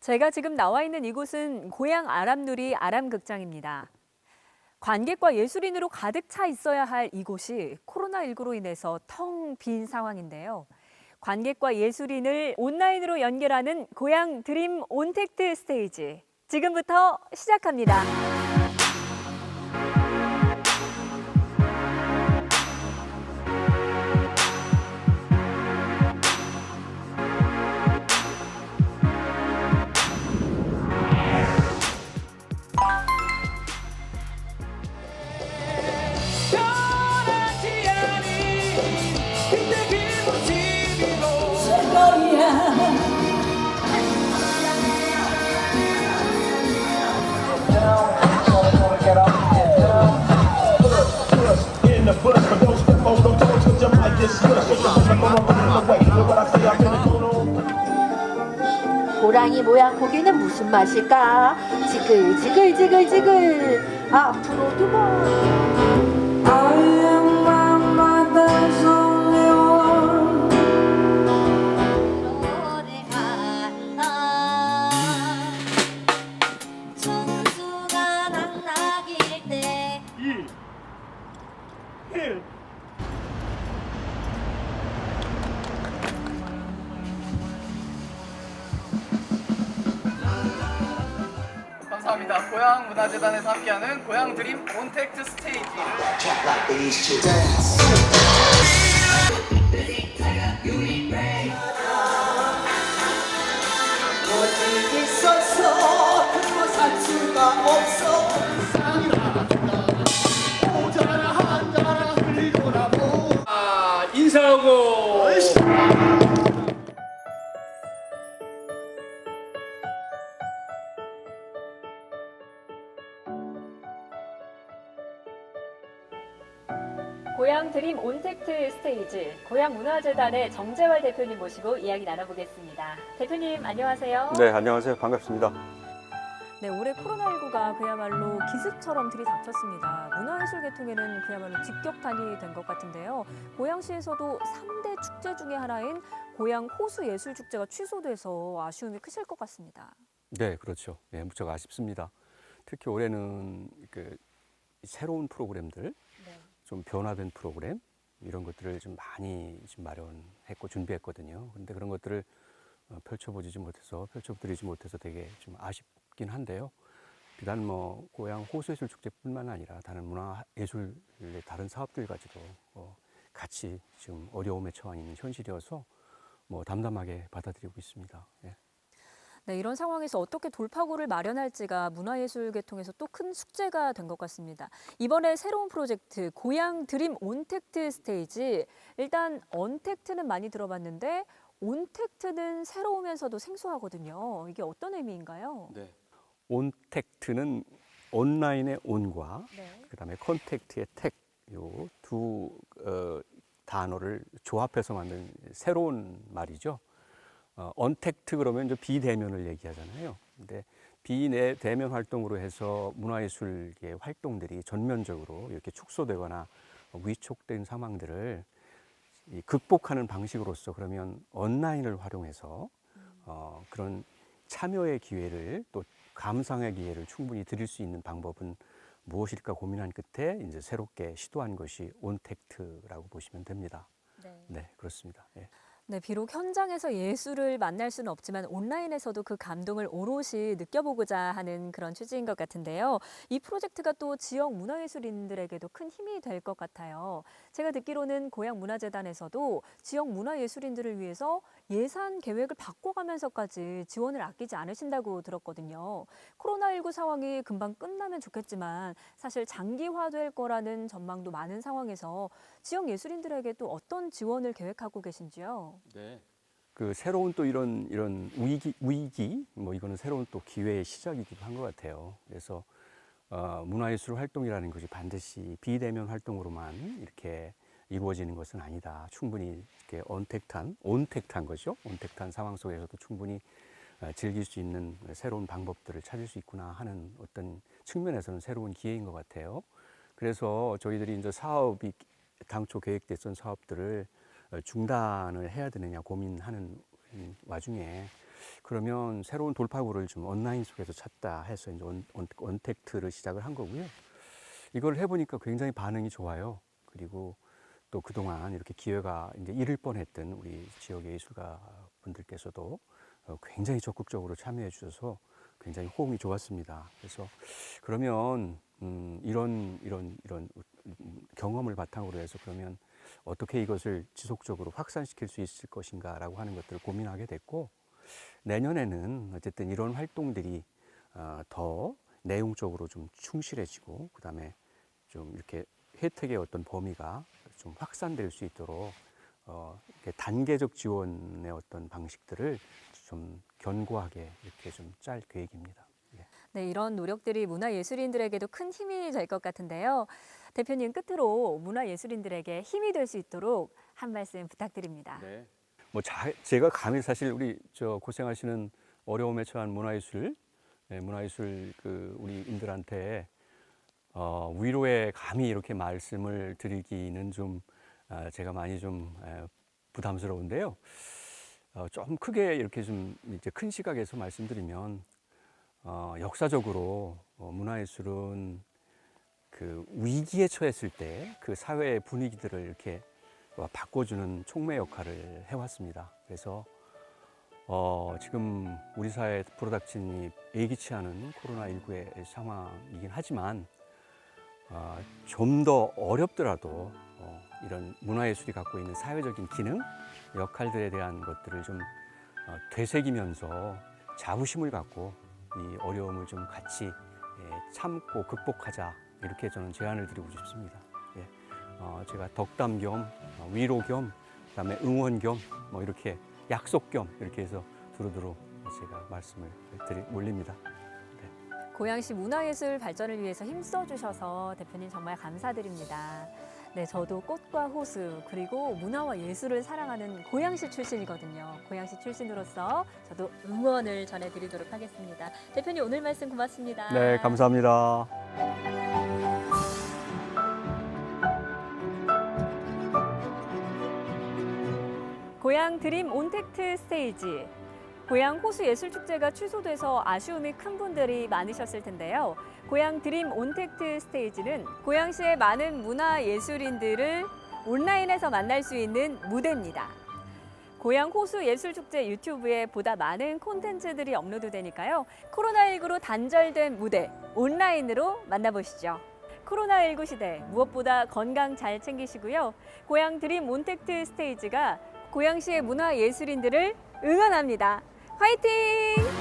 제가 지금 나와 있는 이곳은 고향 아람누리 아람극장입니다. 관객과 예술인으로 가득 차 있어야 할 이곳이 코로나19로 인해서 텅 빈 상황인데요. 관객과 예술인을 온라인으로 연결하는 고향 드림 온택트 스테이지. 지금부터 시작합니다. 호랑이 모양 고기는 무슨 맛일까? 지글지글지글지글. 앞으로 두번 합니다. 고향 문화재단에서 함께하는 고향 드림 온택트 스테이지를 있어서 고향 드림 온택트 스테이지, 고향 문화재단의 정재활 대표님 모시고 이야기 나눠보겠습니다. 대표님 안녕하세요. 네, 안녕하세요. 반갑습니다. 네, 올해 코로나19가 그야말로 기습처럼 들이닥쳤습니다. 문화예술 계통에는 그야말로 직격탄이 된 것 같은데요. 고양시에서도 3대 축제 중에 하나인 고양 호수 예술 축제가 취소돼서 아쉬움이 크실 것 같습니다. 네, 그렇죠. 네, 무척 아쉽습니다. 특히 올해는 그 새로운 프로그램들, 네. 좀 변화된 프로그램 이런 것들을 좀 많이 좀 마련했고 준비했거든요. 그런데 그런 것들을 어, 펼쳐보지 못해서 펼쳐드리지 못해서 되게 좀 아쉽긴 한데요. 비단 뭐 고향 호수예술 축제뿐만 아니라 다른 문화 예술의 다른 사업들까지도 어, 같이 지금 어려움에 처한 있는 현실이어서 뭐 담담하게 받아들이고 있습니다. 예. 네, 이런 상황에서 어떻게 돌파구를 마련할지가 문화예술 계통에서 또 큰 숙제가 된 것 같습니다. 이번에 새로운 프로젝트 고향 드림 온택트 스테이지. 일단 언택트는 많이 들어봤는데 온택트는 새로우면서도 생소하거든요. 이게 어떤 의미인가요? 네. 온택트는 온라인의 온과 네. 그다음에 컨택트의 택 요두 어, 단어를 조합해서 만든 새로운 말이죠. 어, 언택트 그러면 이제 비대면을 얘기하잖아요. 근데 비내 대면 활동으로 해서 문화예술계 활동들이 전면적으로 이렇게 축소되거나 위촉된 상황들을 이 극복하는 방식으로서 그러면 온라인을 활용해서 어, 그런 참여의 기회를 또 감상의 기회를 충분히 드릴 수 있는 방법은 무엇일까 고민한 끝에 이제 새롭게 시도한 것이 온택트라고 보시면 됩니다. 네. 네, 그렇습니다. 예. 네, 비록 현장에서 예술을 만날 수는 없지만 온라인에서도 그 감동을 오롯이 느껴보고자 하는 그런 취지인 것 같은데요. 이 프로젝트가 또 지역 문화예술인들에게도 큰 힘이 될 것 같아요. 제가 듣기로는 고향문화재단에서도 지역 문화예술인들을 위해서 예산 계획을 바꿔가면서까지 지원을 아끼지 않으신다고 들었거든요. 코로나19 상황이 금방 끝나면 좋겠지만 사실 장기화될 거라는 전망도 많은 상황에서 지역 예술인들에게 또 어떤 지원을 계획하고 계신지요? 네. 그 새로운 또 이런 이런 위기 위기 뭐 이거는 새로운 또 기회의 시작이기도 한 것 같아요. 그래서 어, 문화예술 활동이라는 것이 반드시 비대면 활동으로만 이렇게 이루어지는 것은 아니다. 충분히 이렇게 언택트한 온택트한 거죠. 온택트한 상황 속에서도 충분히 어, 즐길 수 있는 새로운 방법들을 찾을 수 있구나 하는 어떤 측면에서는 새로운 기회인 것 같아요. 그래서 저희들이 이제 사업이 당초 계획됐던 사업들을 어, 중단을 해야 되느냐 고민하는 와중에 그러면 새로운 돌파구를 좀 온라인 속에서 찾다 해서 이제 원, 원, 원택트를 시작을 한 거고요. 이걸 해보니까 굉장히 반응이 좋아요. 그리고 또 그동안 이렇게 기회가 이제 잃을 뻔했던 우리 지역의 예술가 분들께서도 어, 굉장히 적극적으로 참여해 주셔서 굉장히 호응이 좋았습니다. 그래서 그러면 음, 이런 이런 이런 음, 경험을 바탕으로 해서 그러면 어떻게 이것을 지속적으로 확산시킬 수 있을 것인가라고 하는 것들을 고민하게 됐고 내년에는 어쨌든 이런 활동들이 어, 더 내용적으로 좀 충실해지고 그다음에 좀 이렇게 혜택의 어떤 범위가 좀 확산될 수 있도록 어, 이렇게 단계적 지원의 어떤 방식들을 좀 견고하게 이렇게 좀 짤 계획입니다. 예. 네, 이런 노력들이 문화예술인들에게도 큰 힘이 될 것 같은데요. 대표님 끝으로 문화예술인들에게 힘이 될 수 있도록 한 말씀 부탁드립니다. 네. 뭐 자, 제가 감히 사실 우리 저 고생하시는 어려움에 처한 문화예술, 네, 문화예술 그 우리 인들한테 어, 위로에 감히 이렇게 말씀을 드리기는 좀 아, 제가 많이 좀 에, 부담스러운데요. 어, 좀 크게 이렇게 좀 이제 큰 시각에서 말씀드리면 어, 역사적으로 어, 문화예술은 그 위기에 처했을 때 그 사회의 분위기들을 이렇게 어, 바꿔주는 촉매 역할을 해왔습니다. 그래서 어, 지금 우리 사회에 불어닥친 이 예기치 않은 코로나19의 상황이긴 하지만 어, 좀 더 어렵더라도 어, 이런 문화예술이 갖고 있는 사회적인 기능, 역할들에 대한 것들을 좀 어, 되새기면서 자부심을 갖고 이 어려움을 좀 같이 예, 참고 극복하자 이렇게 저는 제안을 드리고 싶습니다. 예. 어, 제가 덕담 겸 어, 위로 겸 그다음에 응원 겸 뭐 이렇게 약속 겸 이렇게 해서 두루두루 제가 말씀을 드리 올립니다. 고양시 문화예술 발전을 위해서 힘써 주셔서 대표님 정말 감사드립니다. 네, 저도 꽃과 호수 그리고 문화와 예술을 사랑하는 고양시 출신이거든요. 고양시 출신으로서 저도 응원을 전해드리도록 하겠습니다. 대표님 오늘 말씀 고맙습니다. 네, 감사합니다. 고양 드림 온택트 스테이지. 고양 호수 예술 축제가 취소돼서 아쉬움이 큰 분들이 많으셨을 텐데요. 고양 드림 온택트 스테이지는 고양시의 많은 문화 예술인들을 온라인에서 만날 수 있는 무대입니다. 고양 호수 예술 축제 유튜브에 보다 많은 콘텐츠들이 업로드되니까요. 코로나19로 단절된 무대 온라인으로 만나보시죠. 코로나19 시대 무엇보다 건강 잘 챙기시고요. 고양 드림 온택트 스테이지가 고양시의 문화 예술인들을 응원합니다. 화이팅!